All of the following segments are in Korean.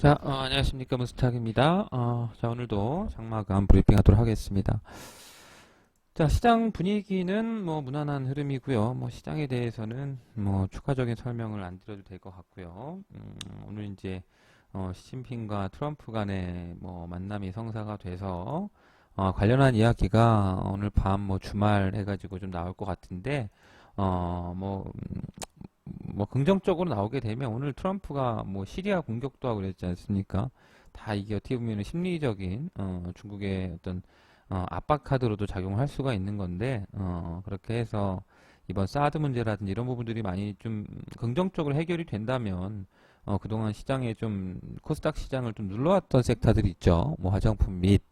자, 어, 안녕하십니까. 무스탁입니다. 어, 자, 오늘도 장마감 브리핑 하도록 하겠습니다. 자, 시장 분위기는 뭐 무난한 흐름이고요. 뭐 시장에 대해서는 뭐 추가적인 설명을 안 드려도 될 것 같고요. 음, 오늘 이제 어, 시진핑과 트럼프 간의 뭐 만남이 성사가 돼서 어, 관련한 이야기가 오늘 밤 뭐 주말 해가지고 좀 나올 것 같은데 어, 뭐 뭐 긍정적으로 나오게 되면 오늘 트럼프가 뭐 시리아 공격도 하고 그랬지 않습니까? 다 이게 어떻게 보면 심리적인 어, 중국의 어떤 어, 압박 카드로도 작용할 수가 있는 건데 어, 그렇게 해서 이번 사드 문제라든지 이런 부분들이 많이 좀 긍정적으로 해결이 된다면 어, 그동안 시장에 좀 코스닥 시장을 좀 눌러왔던 섹터들이 있죠. 뭐 화장품 및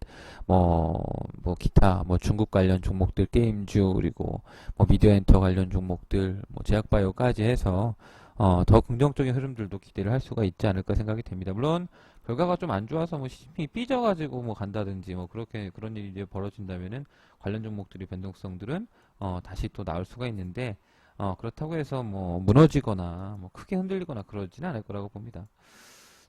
뭐, 뭐 기타 뭐 중국 관련 종목들 게임주 그리고 뭐 미디어 엔터 관련 종목들 뭐 제약 바이오까지 해서 어, 더 긍정적인 흐름들도 기대를 할 수가 있지 않을까 생각이 됩니다. 물론 결과가 좀 안 좋아서 뭐 시진핑이 삐져가지고 뭐 간다든지 뭐 그렇게 그런 일이 벌어진다면은 관련 종목들이 변동성들은 어, 다시 또 나올 수가 있는데 어, 그렇다고 해서 뭐 무너지거나 뭐 크게 흔들리거나 그러지는 않을 거라고 봅니다.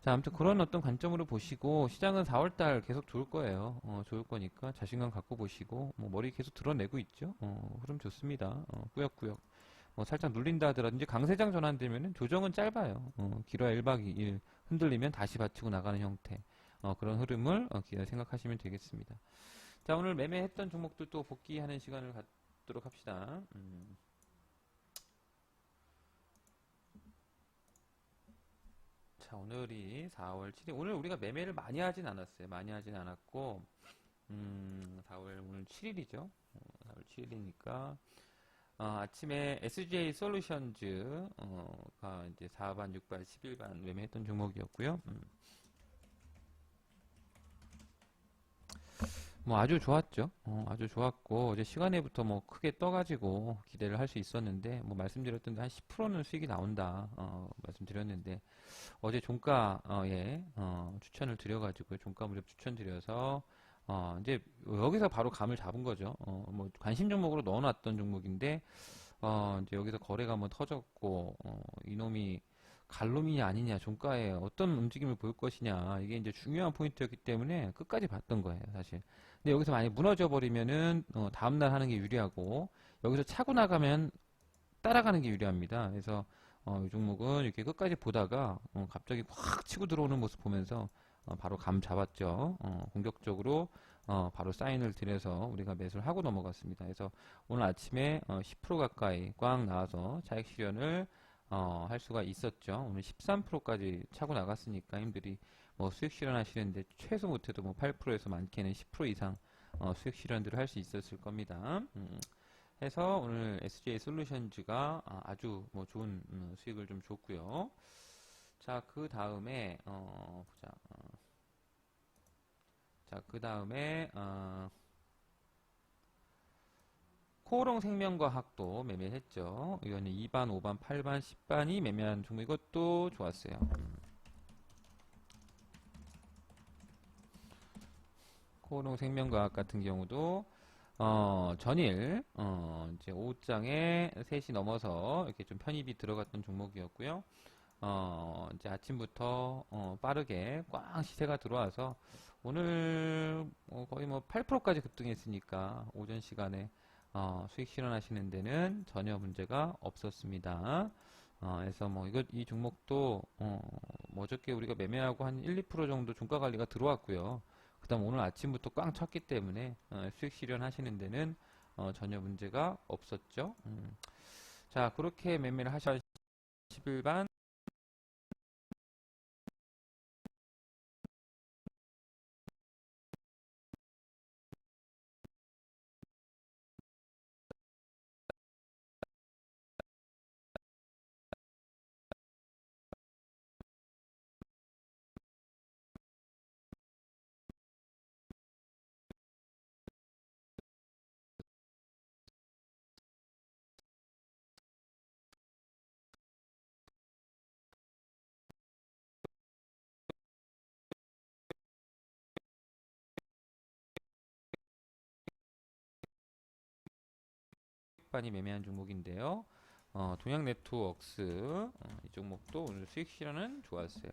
자, 아무튼 그런 어떤 관점으로 보시고 시장은 4월달 계속 좋을 거예요. 어, 좋을 거니까 자신감 갖고 보시고 뭐 머리 계속 드러내고 있죠. 어, 흐름 좋습니다. 어, 꾸역꾸역. 뭐 살짝 눌린다 하더라도 이제 강세장 전환되면은 조정은 짧아요. 어, 길어야 1박 2일 흔들리면 다시 받치고 나가는 형태. 어, 그런 흐름을 어, 기- 생각하시면 되겠습니다. 자, 오늘 매매했던 종목들 또 복귀하는 시간을 갖도록 합시다. 음. 자, 오늘이 4월 7일. 오늘 우리가 매매를 많이 하진 않았어요. 많이 하진 않았고, 음, 4월 오늘 7일이죠. 4월 7일이니까. 아침에 SJ 솔루션즈, 어, 가 이제 4반, 6반, 11반 매매했던 종목이었고요. 음. 뭐 아주 좋았죠. 어, 아주 좋았고 어제 시간에부터 뭐 크게 떠가지고 기대를 할 수 있었는데 뭐 말씀드렸던 한 10%는 수익이 나온다 어, 말씀드렸는데 어제 종가에 어, 추천을 드려가지고 종가 무렵 추천 드려서 어, 이제 여기서 바로 감을 잡은 거죠. 어, 뭐 관심 종목으로 넣어놨던 종목인데 어, 이제 여기서 거래가 한번 터졌고 어, 이놈이 갈놈이냐 아니냐 종가에 어떤 움직임을 보일 것이냐 이게 이제 중요한 포인트였기 때문에 끝까지 봤던 거예요 사실. 근데 여기서 많이 무너져 버리면은 어, 다음날 하는 게 유리하고 여기서 차고 나가면 따라가는 게 유리합니다. 그래서 어, 이 종목은 이렇게 끝까지 보다가 어, 갑자기 확 치고 들어오는 모습 보면서 어, 바로 감 잡았죠. 어, 공격적으로 어, 바로 사인을 드려서 우리가 매수를 하고 넘어갔습니다. 그래서 오늘 아침에 어, 10% 가까이 꽝 나와서 차익 실현을 어, 할 수가 있었죠. 오늘 13%까지 차고 나갔으니까 힘들이 뭐 수익 실현하시는데 최소 못해도 뭐 8%에서 많게는 10% 이상 어, 수익 실현들을 할 수 있었을 겁니다. 음. 해서 오늘 SJ 솔루션즈가 아, 아주 뭐 좋은 음, 수익을 좀 줬고요. 자, 그 다음에 어, 보자. 어. 자, 그 다음에 어, 코오롱 생명과학도 매매했죠. 이거는 2반, 5반, 8반, 10반이 매매한 종목 이것도 좋았어요. 음. 코오롱 생명과학 같은 경우도 어, 전일 어, 이제 오후장에 3시 넘어서 이렇게 좀 편입이 들어갔던 종목이었고요. 어, 이제 아침부터 어, 빠르게 꽝 시세가 들어와서 오늘 어, 거의 뭐 8%까지 급등했으니까 오전 시간에 어, 수익 실현하시는 데는 전혀 문제가 없었습니다. 어, 그래서 뭐 이거 이 종목도 어, 뭐 어저께 우리가 매매하고 한 1, 2% 정도 종가 관리가 들어왔고요. 그다음 오늘 아침부터 꽝 쳤기 때문에 어, 수익 실현하시는 데는 어, 전혀 문제가 없었죠. 음. 자 그렇게 매매를 하셔 11반 반이 매매한 종목인데요. 어, 동양 네트워크스 어, 이 종목도 오늘 수익 실현은 좋았어요.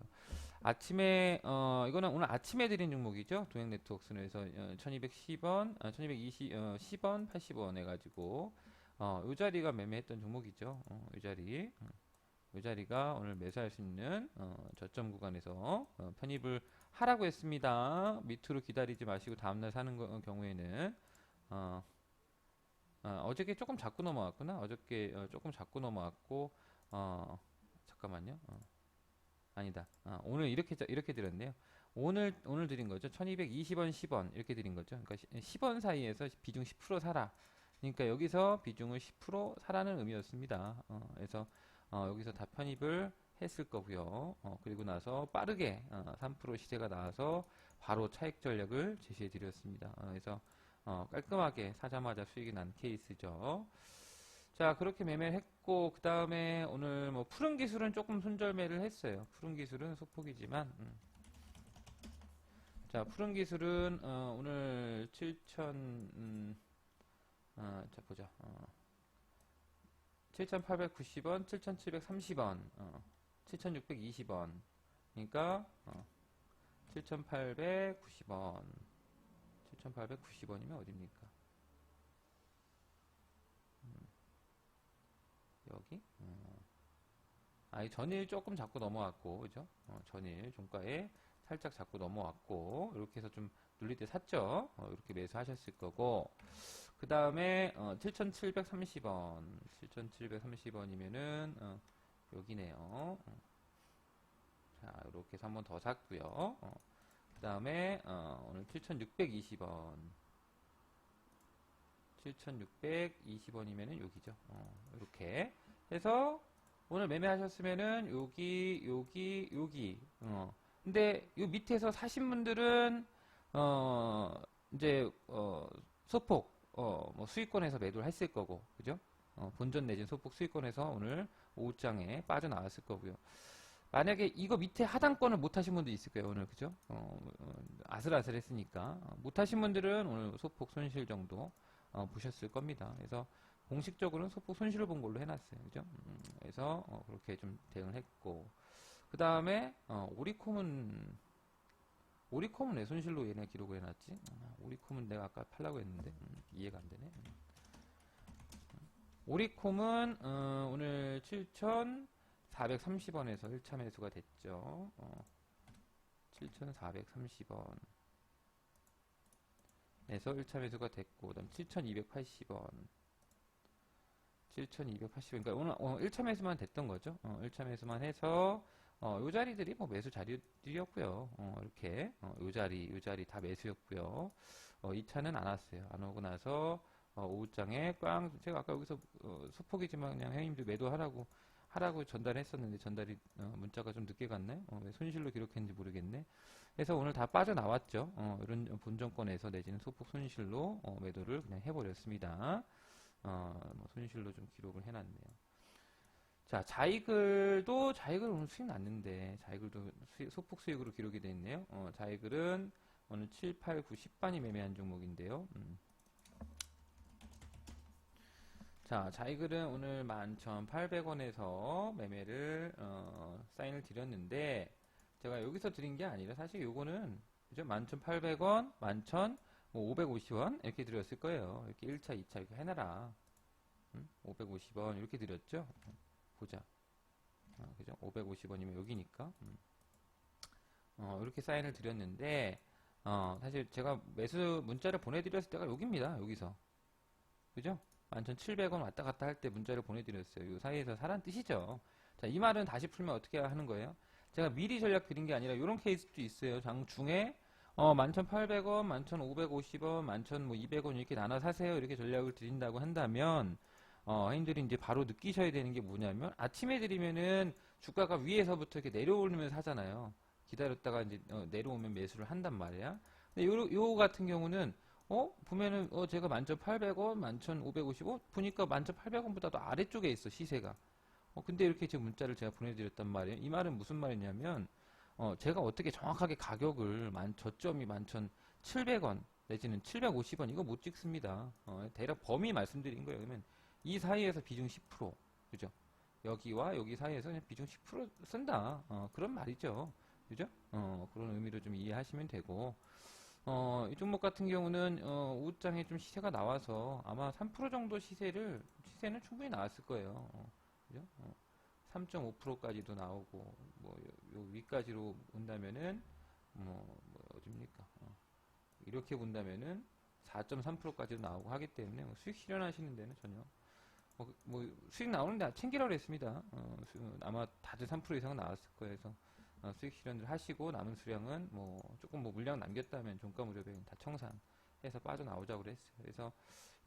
아침에 어 이거는 오늘 아침에 드린 종목이죠. 동행 네트워크스는 그래서 어, 1210원, 아, 1220 어, 10원, 80원 해 가지고 어, 요 자리가 매매했던 종목이죠. 어, 요 자리. 음, 요 자리가 오늘 매수할 수 있는 어, 저점 구간에서 어, 편입을 하라고 했습니다. 밑으로 기다리지 마시고 다음날 사는 거, 어, 경우에는 어, 어, 어저께 조금 잡고 넘어왔구나. 어저께 어, 조금 잡고 넘어왔고 어, 잠깐만요. 어, 아니다. 아, 오늘 이렇게 자- 이렇게 드렸네요. 오늘 오늘 드린 거죠. 1220원, 10원 이렇게 드린 거죠. 그러니까 10원 사이에서 비중 10% 사라. 그러니까 여기서 비중을 10% 사라는 의미였습니다. 어, 그래서 어, 여기서 다 편입을 했을 거고요. 어, 그리고 나서 빠르게 어, 3% 시세가 나와서 바로 차익 전략을 제시해 드렸습니다. 어, 그래서 어, 깔끔하게 사자마자 수익이 난 케이스죠. 자, 그렇게 매매를 했고, 그 다음에 오늘 뭐 푸른 기술은 조금 손절매를 했어요. 푸른 기술은 소폭이지만, 음. 자, 푸른 기술은, 어, 오늘 7천, 음, 어, 자, 보자. 어, 7,890원, 7,730원, 어, 7,620원. 그러니까, 어, 7,890원. 7,890원이면 어딥니까? 여기? 어. 아, 이 전일 조금 잡고 넘어왔고, 그죠? 어, 전일 종가에 살짝 잡고 넘어왔고, 이렇게 해서 좀 눌릴 때 샀죠? 어, 이렇게 매수하셨을 거고, 그 다음에, 어, 7,730원. 7,730원이면은, 어, 여기네요. 어. 자, 이렇게 해서 한 번 더 샀고요. 어, 그 다음에, 어, 오늘 7,620원. 7,620원이면은 여기죠. 어, 이렇게 해서 오늘 매매하셨으면은 여기, 여기, 여기. 어. 근데 요 밑에서 사신 분들은 어, 이제 어, 소폭 어, 뭐 수익권에서 매도를 했을 거고. 그죠? 어, 본전 내진 소폭 수익권에서 오늘 오후장에 빠져나왔을 거고요. 만약에 이거 밑에 하단권을 못 하신 분도 있을 거예요, 오늘. 그죠? 어, 어, 아슬아슬했으니까. 어, 못 하신 분들은 오늘 소폭 손실 정도 어, 보셨을 겁니다. 그래서 공식적으로는 소폭 손실을 본 걸로 해놨어요. 그죠? 음, 그래서 어, 그렇게 좀 대응을 했고 그 다음에 어, 오리콤은 오리콤은 왜 손실로 얘네 기록을 해놨지? 아, 오리콤은 내가 아까 팔라고 했는데 음, 이해가 안 되네. 음. 오리콤은 어, 오늘 7,430원에서 1차 매수가 됐죠. 어, 7,430원. 에서 1차 매수가 됐고, 그 다음 7,280원. 7,280원. 그러니까 오늘 어, 1차 매수만 됐던 거죠. 어, 1차 매수만 해서, 어, 요 자리들이 뭐 매수 자리들이었고요. 어, 이렇게, 어, 요 자리, 요 자리 다 매수였고요. 어, 2차는 안 왔어요. 안 오고 나서, 어, 오후장에 꽝, 제가 아까 여기서, 어, 소폭이지만 그냥 형님들 매도하라고, 하라고 전달했었는데 전달이, 어, 문자가 좀 늦게 갔네? 어, 왜 손실로 기록했는지 모르겠네. 그래서 오늘 다 빠져 나왔죠. 어, 이런 본정권에서 내지는 소폭 손실로 어, 매도를 그냥 해버렸습니다. 어, 뭐 손실로 좀 기록을 해놨네요. 자, 자이글도 자이글 오늘 수익 났는데 자이글도 수익- 소폭 수익으로 기록이 돼 있네요. 어, 자이글은 오늘 7, 8, 9, 10반이 매매한 종목인데요. 음. 자, 자이글은 오늘 11,800원에서 매매를 어, 사인을 드렸는데 제가 여기서 드린 게 아니라 사실 요거는 그죠? 11,800원, 11,550원 이렇게 드렸을 거예요. 이렇게 1차, 2차 이렇게 해놔라. 음? 550원 이렇게 드렸죠? 보자. 아, 그죠? 550원이면 여기니까. 음. 어, 이렇게 사인을 드렸는데 어, 사실 제가 매수 문자를 보내드렸을 때가 여기입니다. 여기서. 그죠? 11,700원 왔다 갔다 할 때 문자를 보내드렸어요. 이 사이에서 사란 뜻이죠. 자, 이 말은 다시 풀면 어떻게 하는 거예요? 제가 미리 전략 드린 게 아니라 이런 케이스도 있어요. 장 중에 어, 11,800원, 11,550원, 11,200원 이렇게 나눠 사세요. 이렇게 전략을 드린다고 한다면 어, 형님들이 이제 바로 느끼셔야 되는 게 뭐냐면 아침에 드리면은 주가가 위에서부터 이렇게 내려오면 사잖아요. 기다렸다가 이제 어, 내려오면 매수를 한단 말이야. 근데 요, 요 같은 경우는 어? 보면은 어 제가 11,800원, 11,555 보니까 11,800원보다도 아래쪽에 있어 시세가. 어 근데 이렇게 지금 문자를 제가 보내드렸단 말이에요. 이 말은 무슨 말이냐면 어 제가 어떻게 정확하게 가격을 만 저점이 11,700원 내지는 750원 이거 못 찍습니다. 어 대략 범위 말씀드린 거예요. 그러면 이 사이에서 비중 10% 그죠? 여기와 여기 사이에서 비중 10% 쓴다. 어 그런 말이죠. 그죠? 어, 그런 의미로 좀 이해하시면 되고, 어, 이 종목 같은 경우는, 어, 우장에 좀 시세가 나와서 아마 3% 정도 시세를, 시세는 충분히 나왔을 거예요. 어, 그죠? 어, 3.5%까지도 나오고, 뭐, 요, 요 위까지로 본다면은, 뭐, 뭐 어딥니까? 어, 이렇게 본다면은 4.3%까지도 나오고 하기 때문에 뭐 수익 실현하시는 데는 전혀 뭐, 뭐 수익 나오는데 챙기라고 했습니다. 어, 수- 아마 다들 3% 이상은 나왔을 거예요. 그래서 어, 수익 실현을 하시고 남은 수량은 뭐 조금 뭐 물량 남겼다면 종가 무료배 다 청산해서 빠져나오자고 그랬어요. 그래서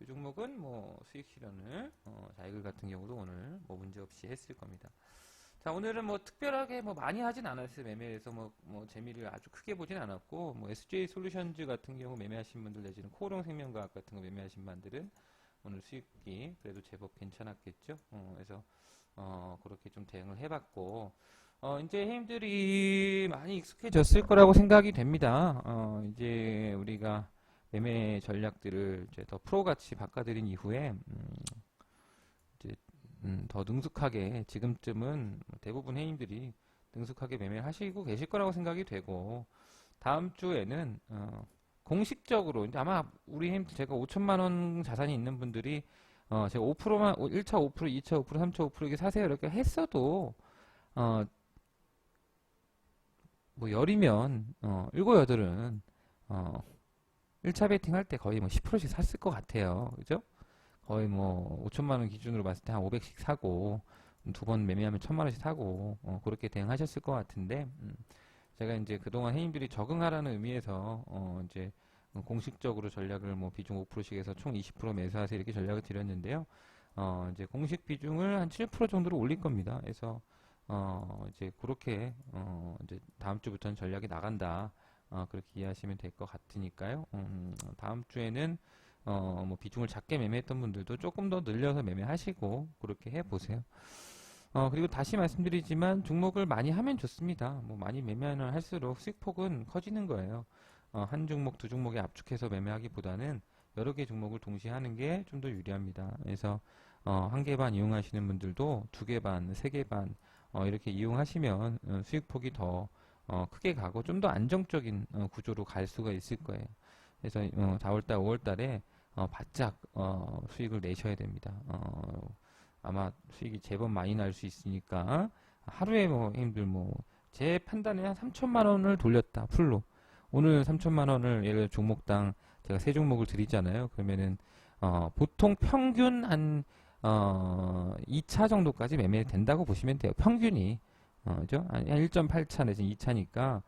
이 종목은 뭐 수익 실현을 어, 자이글 같은 경우도 오늘 뭐 문제 없이 했을 겁니다. 자 오늘은 뭐 특별하게 뭐 많이 하진 않았어요 매매에서 뭐, 뭐 재미를 아주 크게 보진 않았고 뭐 SJ 솔루션즈 같은 경우 매매하신 분들 내지는 코오롱 생명과학 같은 거 매매하신 분들은 오늘 수익이 그래도 제법 괜찮았겠죠. 어, 그래서 어, 그렇게 좀 대응을 해봤고 어, 이제 힘들이 많이 익숙해졌을 거라고 생각이 됩니다. 어, 이제 우리가 매매 전략들을 이제 더 프로같이 바꿔드린 이후에 음, 이제 음, 더 능숙하게 지금쯤은 대부분 해임들이 능숙하게 매매를 하시고 계실 거라고 생각이 되고 다음 주에는 어, 공식적으로 이제 아마 우리 해임들 제가 5천만 원 자산이 있는 분들이 어, 제가 5%만 1차 5%, 2차 5%, 3차 5% 이렇게 사세요 이렇게 했어도 어, 뭐 열이면 어, 일곱 여덟은 어, 1차 베팅 할 때 거의 뭐 10%씩 샀을 것 같아요. 그죠? 거의 뭐 5천만 원 기준으로 봤을 때 한 500씩 사고 두 번 매매하면 1000만 원씩 사고 어, 그렇게 대응하셨을 것 같은데 음, 제가 이제 그동안 해임들이 적응하라는 의미에서 어, 이제 공식적으로 전략을 뭐 비중 5%씩 해서 총 20% 매수하세요 이렇게 전략을 드렸는데요. 어, 이제 공식 비중을 한 7% 정도로 올릴 겁니다. 그래서 어, 이제 그렇게 어, 이제 다음 주부터는 전략이 나간다. 어, 그렇게 이해하시면 될 것 같으니까요. 음, 다음 주에는 어, 뭐 비중을 작게 매매했던 분들도 조금 더 늘려서 매매하시고 그렇게 해보세요. 어, 그리고 다시 말씀드리지만 종목을 많이 하면 좋습니다. 뭐 많이 매매하면 할수록 수익폭은 커지는 거예요. 어, 한 종목, 두 종목에 압축해서 매매하기보다는 여러 개 종목을 동시에 하는 게 좀 더 유리합니다. 그래서 어, 한 개 반 이용하시는 분들도 두 개 반, 세 개 반, 어, 이렇게 이용하시면 어, 수익폭이 더 어, 크게 가고 좀 더 안정적인 어, 구조로 갈 수가 있을 거예요. 그래서 어, 4월달, 5월달에 어, 바짝 어, 수익을 내셔야 됩니다. 어, 아마 수익이 제법 많이 날 수 있으니까 하루에 뭐 힘들 뭐 제 판단에 한 3천만 원을 돌렸다 풀로 오늘 3천만 원을 예를 종목당 제가 세 종목을 드리잖아요. 그러면은 어, 보통 평균 한 어, 2차 정도까지 매매된다고 보시면 돼요. 평균이 어, 그죠? 한 1.8차 내지 2차니까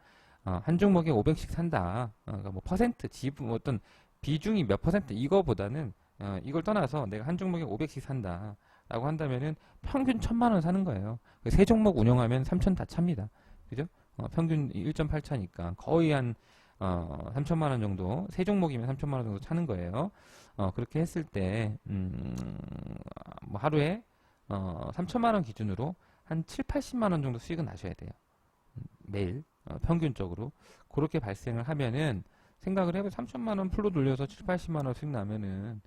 어, 한 종목에 500씩 산다. 어, 그러니까 뭐 퍼센트 지분 뭐 어떤 비중이 몇 퍼센트 이거보다는 어, 이걸 떠나서 내가 한 종목에 500씩 산다. 라고 한다면은 평균 1000만 원 사는 거예요. 세 종목 운영하면 3000다 찹니다. 그죠? 어, 평균 1.8차니까 거의 한 어, 3천만 원 정도, 세 종목이면 3천만 원 정도 차는 거예요. 어, 그렇게 했을 때, 음, 뭐 하루에, 어, 3천만 원 기준으로 한 7, 80만 원 정도 수익은 나셔야 돼요. 음, 매일, 어, 평균적으로. 그렇게 발생을 하면은, 생각을 해보면 3천만 원 풀로 돌려서 7, 80만 원 수익 나면은,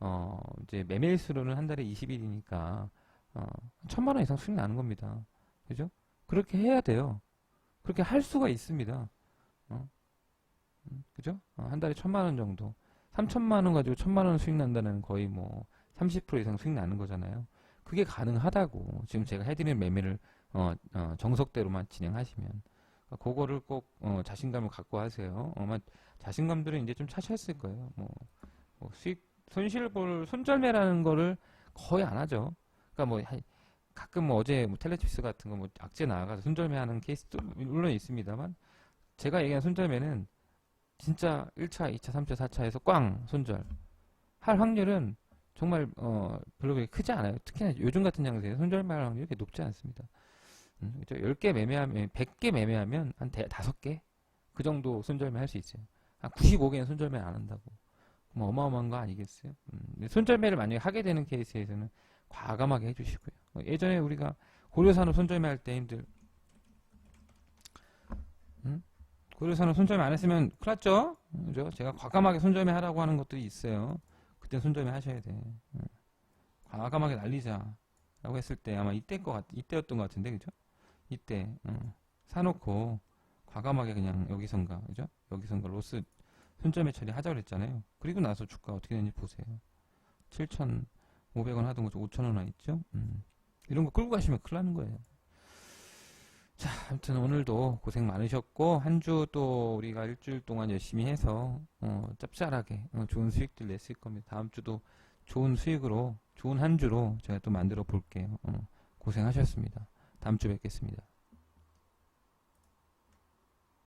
어, 이제 매매일수로는 한 달에 20일이니까, 어, 천만 원 이상 수익 나는 겁니다. 그죠? 그렇게 해야 돼요. 그렇게 할 수가 있습니다. 그죠? 어, 한 달에 천만 원 정도. 3천만 원 가지고 천만 원 수익 난다는 거의 뭐 30% 이상 수익 나는 거잖아요. 그게 가능하다고. 지금 제가 해드리는 매매를 어, 어, 정석대로만 진행하시면. 그러니까 그거를 꼭 어, 자신감을 갖고 하세요. 아마 자신감들은 이제 좀 차셨을 거예요. 뭐, 뭐 수익 손실 볼 손절매라는 거를 거의 안 하죠. 그러니까 뭐 한- 가끔 뭐 어제 뭐 텔레칩스 같은 거 뭐 악재 나가서 손절매 하는 케이스도 물론 있습니다만 제가 얘기한 손절매는 진짜 1차, 2차, 3차, 4차에서 꽝 손절 할 확률은 정말 어 별로 그렇게 크지 않아요. 특히나 요즘 같은 양세에 손절매 할 확률이 그렇게 높지 않습니다. 음, 그죠? 10개 매매하면 100개 매매하면 한 대, 5개 그 정도 손절매 할 수 있어요. 한 95개는 손절매 안 한다고. 뭐 어마어마한 거 아니겠어요? 음, 손절매를 만약에 하게 되는 케이스에서는 과감하게 해주시고요. 어, 예전에 우리가 고려산업 손절매 할 때 힘들 음? 고려산업 손절매 안 했으면 큰일 났죠? 그죠? 제가 과감하게 손절매 하라고 하는 것들이 있어요. 그때 손절매 하셔야 돼. 음. 과감하게 날리자. 라고 했을 때 아마 이때 것 같, 이때였던 것 같은데, 그죠? 이때, 음. 사놓고, 과감하게 그냥 여기선가, 그죠? 여기선가 로스 손절매 처리하자 그랬잖아요. 그리고 나서 주가 어떻게 되는지 보세요. 7,500원 하던 거 5,000원 와 있죠? 음. 이런 거 끌고 가시면 큰일 나는 거예요. 자, 아무튼 오늘도 고생 많으셨고, 한 주 또 우리가 일주일 동안 열심히 해서, 어, 짭짤하게, 어, 좋은 수익들 냈을 겁니다. 다음 주도 좋은 수익으로, 좋은 한 주로 제가 또 만들어 볼게요. 어, 고생하셨습니다. 다음 주 뵙겠습니다.